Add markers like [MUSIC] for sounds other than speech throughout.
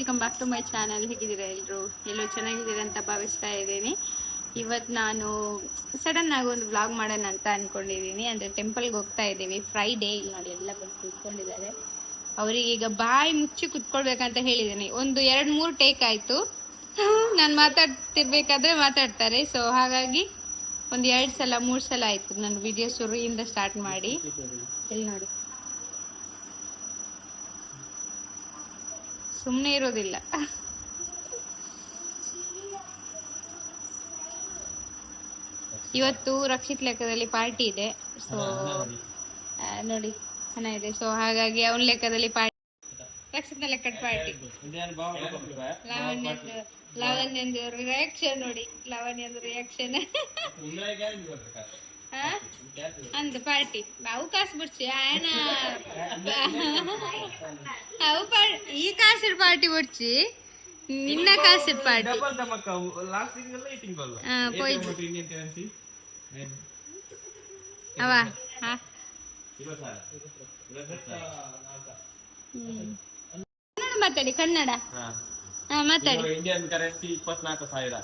Welcome back to my channel ಹೇಗಿದ್ದೀರಾ ಎಲ್ಲರೂ ಎಲ್ಲೋ ಚೆನ್ನಾಗಿದ್ದೀರಾ ಅಂತ ಭಾವಿಸ್ತಾ ಇದ್ದೀನಿ. ಇವತ್ತು ನಾನು ಸಡನ್ ಆಗಿ ಒಂದು ವ್ಲಾಗ್ ಮಾಡೋಣ ಅಂತ ಅಂದ್ಕೊಂಡಿದ್ದೀನಿ ಅಂದರೆ ಟೆಂಪಲ್ಗೆ ಹೋಗ್ತಾ ಇದ್ದೀವಿ. ಫ್ರೈಡೇ ಇಲ್ಲಿ ನೋಡಿ ಎಲ್ಲ ಬಂದು ಕೂತ್ಕೊಂಡಿದ್ದಾರೆ. ಅವರಿಗೀಗ ಬಾಯಿ ಮುಚ್ಚಿ ಕುತ್ಕೊಳ್ಬೇಕಂತ ಹೇಳಿದ್ದೀನಿ. ಒಂದು ಎರಡು ಮೂರು ಟೇಕ್ ಆಯಿತು. ನಾನು ಮಾತಾಡ್ತಿರ್ಬೇಕಾದ್ರೆ ಮಾತಾಡ್ತಾರೆ. ಸೊ ಹಾಗಾಗಿ ಒಂದು ಎರಡು ಸಲ, ಮೂರು ಸಲ ಆಯಿತು. ನಾನು ವಿಡಿಯೋ ಶುರುವಿಂದ ಸ್ಟಾರ್ಟ್ ಮಾಡಿ. ಇಲ್ಲಿ ನೋಡಿ? ಸುಮ್ಮನೆ ಇರೋದಿಲ್ಲ. ಇವತ್ತು ರಕ್ಷಿತ್ ಲೆಕ್ಕದಲ್ಲಿ ಪಾರ್ಟಿ ಇದೆ. ಸೊ ನೋಡಿ ಹಣ ಇದೆ. ಸೊ ಹಾಗಾಗಿ ಅವನ ಲೆಕ್ಕದಲ್ಲಿ ಪಾರ್ಟಿ ರಕ್ಷಿತ್ ಲೆಕ್ಕದ ಪಾರ್ಟಿ. ಲಾವಣ್ಯ ಲಾವಣ್ಯಂದು ರಿಯಾಕ್ಷನ್ ನೋಡಿ. ಲಾವಣ್ಯಂದು ರಿಯಾಕ್ಷನ್ ಅಂದ ಪಾರ್ಟಿ. ಅವು ಕಾಸು ಬಿಡ್ಸಿ ಆಯನ. ಅವು ಈ ಕಾಸಿನ ಪಾರ್ಟಿ ಬಿಡ್ಸಿ ನಿನ್ನ ಕಾಸಿನ ಪಾರ್ಟಿ. ಅವ. ಕನ್ನಡ ಮಾತಾಡಿ ಕನ್ನಡ. ಹಾ. ಮಾತಾಡಿ. ಇಂಡಿಯನ್ ಕರೆನ್ಸಿ ಇಪ್ಪತ್ನಾಲ್ಕು ಸಾವಿರ.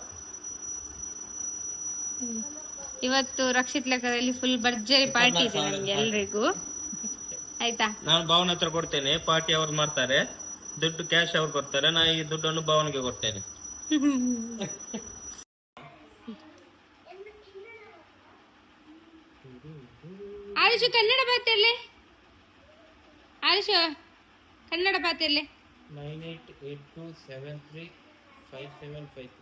ಇವತ್ತು ರಕ್ಷಿತ್ ಲೆಕ್ಕದಲ್ಲಿ ಫುಲ್ ಭರ್ಜರಿ ಪಾರ್ಟಿ ಇದೆ ನಮ್ಗೆ ಎಲ್ರಿಗೂ. ಆಯ್ತಾ? ನಾನು ಭಾವನ ಹತ್ರ ಕೊಡ್ತೇನೆ ಪಾರ್ಟಿ ಅವ್ರು ಮಾಡ್ತಾರೆ. ದುಡ್ಡು ಕ್ಯಾಶ್ ಅವ್ರು ಕೊಡ್ತಾರೆ ನಾ ಈ ದುಡ್ಡನ್ನು ಭಾವನಿಗೆ ಕೊಡ್ತೇನೆ. [LAUGHS] ಆಯುಷು ಕನ್ನಡ ಬಾತಲ್ಲಿ Ayush Kannada ಬಾತಲ್ಲಿ nine eight eight two seven three five seven five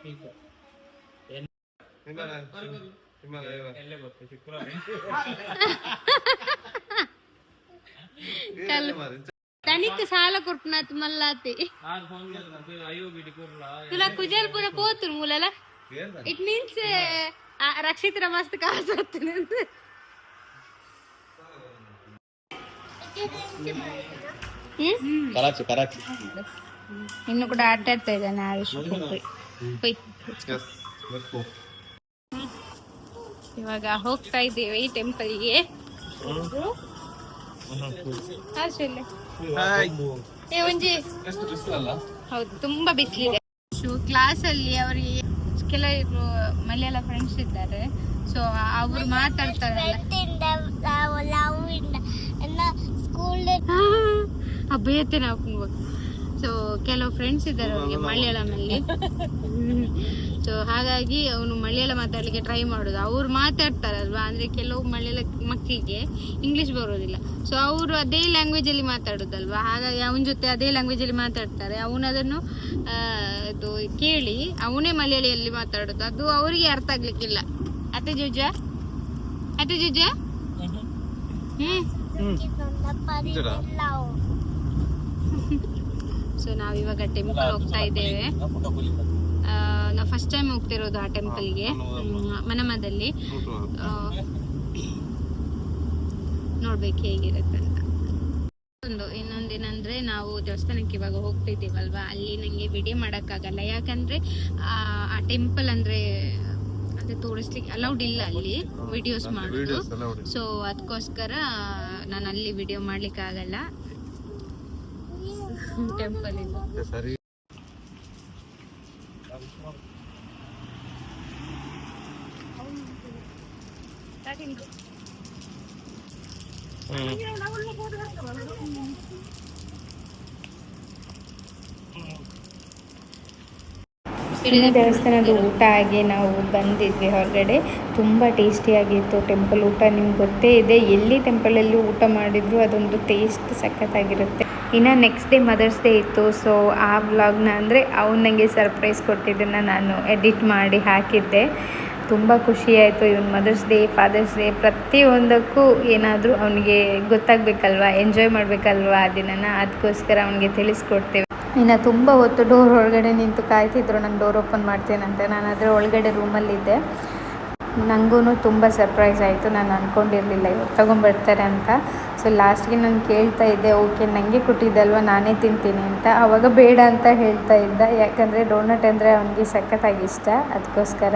ಎಲ್ಲೇ ಗೊತ್ತು ಶುಕ್ರವಾರ ತನಿಕ್ ಸಾಲ ಕೊರ್ಪುನಾತ್ ಮಲ್ಲಾತಿ ನಾನು ಫೋನ್ ಮಾಡಿದ್ರೆ ಅಯ್ಯೋ ಬಿಡಿ ಕೊಡ್ಲ ತುಲ తులా ಪೋತುರು ಮೂಲಲ. ಇಟ್ ಮೀನ್ಸ್ ರಕ್ಷಿತರ ಮಸ್ತ್ ಕಾಸು ಹತ್ತಿನ ಕರಾಚಿ ಕರಾಚಿ. ಇನ್ನು ಕೂಡ ಆಟ ಆಡ್ತಾ ಇದ್ದಾನೆ ಆಯುಷ್. ಹೋಯ್ ಇವಾಗ ಹೋಗ್ತಾ ಇದ್ದೀವಿ ಟೆಂಪಲ್ಗೆ ಒಂಜಿ ಹೌದು ತುಂಬಾ ಬಿಸಿಲಿದೆ ಕ್ಲಾಸ್ ಅಲ್ಲಿ ಅವರಿಗೆ ಕೆಲವರು ಮಲಯಾಳ ಫ್ರೆಂಡ್ಸ್ ಇದ್ದಾರೆ ಸೊ ಅವ್ರು ಮಾತಾಡ್ತಾರೆ ಅಭಯತೆ ನಾವು ಸೊ ಕೆಲವು ಫ್ರೆಂಡ್ಸ್ ಇದ್ದಾರೆ ಅವರಿಗೆ ಮಲಯಾಳಮಲ್ಲಿ ಸೊ ಹಾಗಾಗಿ ಅವನು ಮಲಯಾಳ ಮಾತಾಡ್ಲಿಕ್ಕೆ ಟ್ರೈ ಮಾಡೋದು. ಅವ್ರು ಮಾತಾಡ್ತಾರಲ್ವಾ ಅಂದ್ರೆ ಕೆಲವು ಮಲಯಾಳ ಮಕ್ಕಳಿಗೆ ಇಂಗ್ಲಿಷ್ ಬರೋದಿಲ್ಲ. ಸೊ ಅವರು ಅದೇ ಲ್ಯಾಂಗ್ವೇಜ್ ಅಲ್ಲಿ ಮಾತಾಡೋದಲ್ವಾ? ಹಾಗಾಗಿ ಅವನ ಜೊತೆ ಅದೇ ಲ್ಯಾಂಗ್ವೇಜ್ ಅಲ್ಲಿ ಮಾತಾಡ್ತಾರೆ. ಅವನು ಅದನ್ನು ಆ, ಇದು ಕೇಳಿ ಅವನೇ ಮಲಯಾಳಿಯಲ್ಲಿ ಮಾತಾಡೋದು. ಅದು ಅವರಿಗೆ ಅರ್ಥ ಆಗ್ಲಿಕ್ಕಿಲ್ಲ. ಅತ್ತೆ ಜುಜ? ಅತ್ತೆ ಜುಜ? ಹ್ಮ್. [LAUGHS] ಸೊ ನಾವಿವಾಗ ಟೆಂಪಲ್ ಹೋಗ್ತಾ ಇದ್ದೇವೆ. ನಾವು ಫಸ್ಟ್ ಟೈಮ್ ಹೋಗ್ತಿರೋದು ಆ ಟೆಂಪಲ್ಗೆ ಮನಮದಲ್ಲಿ. ನೋಡ್ಬೇಕು ಹೇಗಿರುತ್ತೆ ಅಂತ. ಒಂದು ಇನ್ನೊಂದೇನಂದ್ರೆ ನಾವು ದೇವಸ್ಥಾನಕ್ಕೆ ಇವಾಗ ಹೋಗ್ತಿದ್ದೀವಲ್ವಾ? ಅಲ್ಲಿ ನಂಗೆ ವಿಡಿಯೋ ಮಾಡೋಕ್ಕಾಗಲ್ಲ. ಯಾಕಂದ್ರೆ ಆ ಟೆಂಪಲ್ ಅಂದ್ರೆ ಅಂದ್ರೆ ತೋರಿಸ್ಲಿಕ್ಕೆ ಅಲೌಡ್ ಇಲ್ಲ ಅಲ್ಲಿ ವಿಡಿಯೋಸ್ ಮಾಡೋದು. ಸೊ ಅದಕ್ಕೋಸ್ಕರ ನಾನು ಅಲ್ಲಿ ವಿಡಿಯೋ ಮಾಡ್ಲಿಕ್ಕೆ ಆಗಲ್ಲ ಟೆಂಪಲ್ ಇದು ಇಡೀ ದೇವಸ್ಥಾನದ ಊಟ ಆಗಿ ನಾವು ಬಂದಿದ್ವಿ ಹೊರಗಡೆ. ತುಂಬ ಟೇಸ್ಟಿಯಾಗಿತ್ತು ಟೆಂಪಲ್ ಊಟ, ನಿಮ್ಗೆ ಗೊತ್ತೇ ಇದೆ. ಎಲ್ಲಿ ಟೆಂಪಲಲ್ಲಿ ಊಟ ಮಾಡಿದ್ರು ಅದೊಂದು ಟೇಸ್ಟ್ ಸಖತ್ತಾಗಿರುತ್ತೆ. ಇನ್ನು ನೆಕ್ಸ್ಟ್ ಡೇ ಮದರ್ಸ್ ಡೇ ಇತ್ತು ಸೊ ಆ ವ್ಲಾಗ್ನ ಅಂದರೆ ಅವ್ನು ನನಗೆ ಸರ್ಪ್ರೈಸ್ ಕೊಟ್ಟಿದ್ದನ್ನು ನಾನು ಎಡಿಟ್ ಮಾಡಿ ಹಾಕಿದ್ದೆ. ತುಂಬ ಖುಷಿಯಾಯಿತು even mother's day father's day ಪ್ರತಿಯೊಂದಕ್ಕೂ ಏನಾದರೂ ಅವನಿಗೆ ಗೊತ್ತಾಗಬೇಕಲ್ವಾ ಎಂಜಾಯ್ ಮಾಡಬೇಕಲ್ವಾ ಆ ದಿನನ? ಅದಕ್ಕೋಸ್ಕರ ಅವನಿಗೆ ತಿಳಿಸ್ಕೊಡ್ತೇವೆ. ಇನ್ನು ತುಂಬ ಹೊತ್ತು ಡೋರ್ ಒಳಗಡೆ ನಿಂತು ಕಾಯ್ತಿದ್ರು. ನಾನು ಡೋರ್ ಓಪನ್ ಮಾಡ್ತೇನಂತೆ. ನಾನು ಅದರ ಒಳಗಡೆ ರೂಮಲ್ಲಿದ್ದೆ ನನಗೂ ತುಂಬ ಸರ್ಪ್ರೈಸ್ ಆಯಿತು. ನಾನು ಅಂದ್ಕೊಂಡಿರಲಿಲ್ಲ ಇವ್ರು ತೊಗೊಂಬರ್ತಾರೆ ಅಂತ. ಸೊ ಲಾಸ್ಟ್ಗೆ ನಾನು ಕೇಳ್ತಾ ಇದ್ದೆ ಓಕೆ ನನಗೆ ಕೊಟ್ಟಿದ್ದಲ್ವ? ನಾನೇ ತಿಂತೀನಿ ಅಂತ. ಆವಾಗ ಬೇಡ ಅಂತ ಹೇಳ್ತಾ ಇದ್ದ. ಯಾಕಂದರೆ ಡೋನಟ್ ಅಂದರೆ ಅವನಿಗೆ ಸಖತ್ತಾಗಿ ಇಷ್ಟ. ಅದಕ್ಕೋಸ್ಕರ